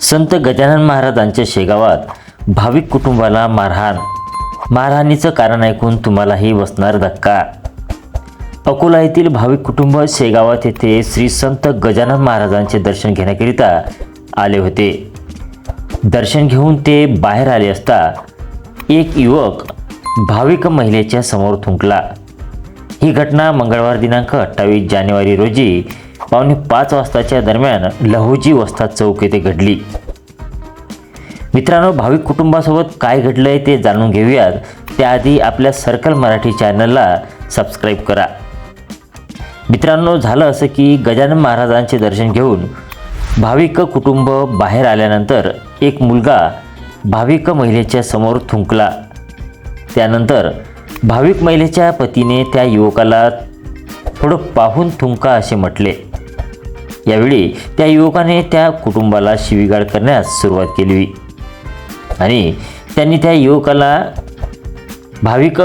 संत गजानन महाराजांच्या शेगावात भाविक कुटुंबाला मारहाण. मारहाणीचं कारण ऐकून तुम्हालाही बसणार धक्का. अकोला येथील भाविक कुटुंब शेगावात येथे श्री संत गजानन महाराजांचे दर्शन घेण्याकरिता आले होते. दर्शन घेऊन ते बाहेर आले असता एक युवक भाविक महिलेच्या समोर थुंकला. ही घटना मंगळवार दिनांक अठ्ठावीस जानेवारी रोजी पावणे पाच वाजताच्या दरम्यान लहुजी वस्ताद चौक येथे घडली. मित्रांनो भाविक कुटुंबासोबत काय घडलंय ते जाणून घेऊयात. त्याआधी आपल्या सर्कल मराठी चॅनलला सबस्क्राईब करा. मित्रांनो झालं असं की गजानन महाराजांचे दर्शन घेऊन भाविक कुटुंब बाहेर आल्यानंतर एक मुलगा भाविक महिलेच्या समोर थुंकला. त्यानंतर भाविक महिलेच्या पतीने त्या युवकाला थोडं पाहून थुंका असे म्हटले. यावेळी त्या युवकाने त्या कुटुंबाला शिवीगाळ करण्यास सुरुवात केली. आणि त्यांनी त्या युवकाला भाविक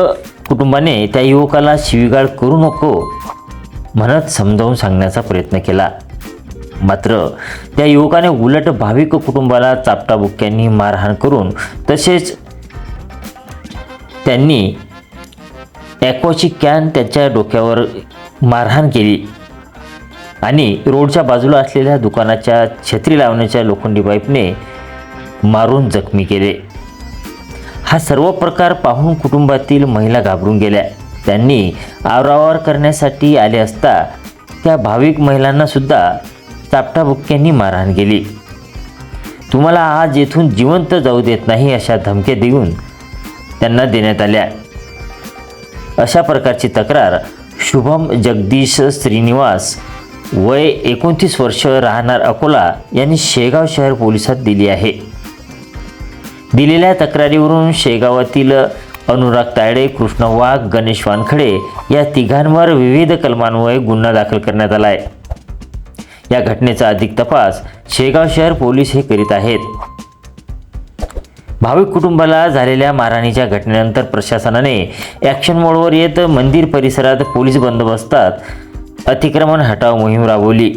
कुटुंबाने त्या युवकाला शिवीगाळ करू नको म्हणत समजावून सांगण्याचा प्रयत्न केला. मात्र त्या युवकाने उलट भाविक कुटुंबाला चापटाबुक्क्यांनी मारहाण करून तसेच त्यांनी ॲक्वाची कॅन त्याच्या डोक्यावर मारहाण केली. आणि रोडच्या बाजूला असलेल्या दुकानाच्या छत्री लावण्याच्या लोखंडी पाईपने मारून जखमी केले. हा सर्व प्रकार पाहून कुटुंबातील महिला घाबरून गेल्या. त्यांनी आवरावर करण्यासाठी आले असता त्या भाविक महिलांनासुद्धा चापटाबुक्क्यांनी मारहाण केली. तुम्हाला आज येथून जिवंत जाऊ देत नाही अशा धमक्या देऊन त्यांना देण्यात आल्या. अशा प्रकारची तक्रार शुभम जगदीश श्रीनिवास वय एकोणतीस वर्ष राहणार अकोला यांनी शेगाव शहर पोलिसात दिली आहे. दिलेल्या तक्रारीवरून शेगावातील अनुराग तायडे कृष्ण वाघ गणेश वानखडे या तिघांवर विविध कलमांमुळे गुन्हा दाखल करण्यात आला आहे या घटनेचा अधिक तपास शेगाव शहर पोलीस हे करीत आहेत. भाविक कुटुंबाला झालेल्या मारहाणीच्या घटनेनंतर प्रशासनाने ॲक्शन मोडवर येत मंदिर परिसरात पोलीस बंदोबस्तात अतिक्रमण हटाव मोहीम राबवली.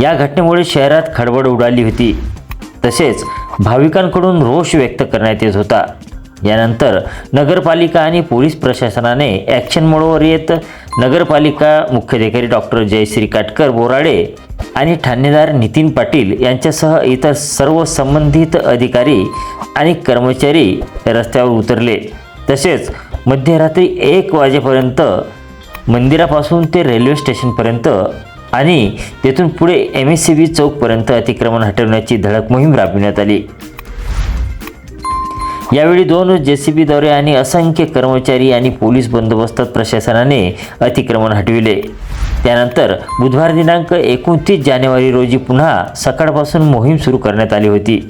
या घटनेमुळे शहरात खडबड उडाली होती. तसेच भाविकांकडून रोष व्यक्त करण्यात येत होता. यानंतर नगरपालिका आणि पोलीस प्रशासनाने ॲक्शन मोडवर येत नगरपालिका मुख्याधिकारी डॉक्टर जयश्री काटकर बोराडे आणि ठाणेदार नितीन पाटील यांच्यासह इतर सर्व संबंधित अधिकारी आणि कर्मचारी रस्त्यावर उतरले. तसेच मध्यरात्री एक वाजेपर्यंत मंदिरापासून ते रेल्वे स्टेशनपर्यंत आणि तेथून पुढे एम एस सी बी चौकपर्यंत अतिक्रमण हटवण्याची धडक मोहीम राबविण्यात आली. यावेळी दोन जे सी बी दौरे आणि असंख्य कर्मचारी आणि पोलीस बंदोबस्तात प्रशासनाने अतिक्रमण हटविले. त्यानंतर बुधवार दिनांक एकोणतीस जानेवारी रोजी पुन्हा सकाळपासून मोहीम सुरू करण्यात आली होती.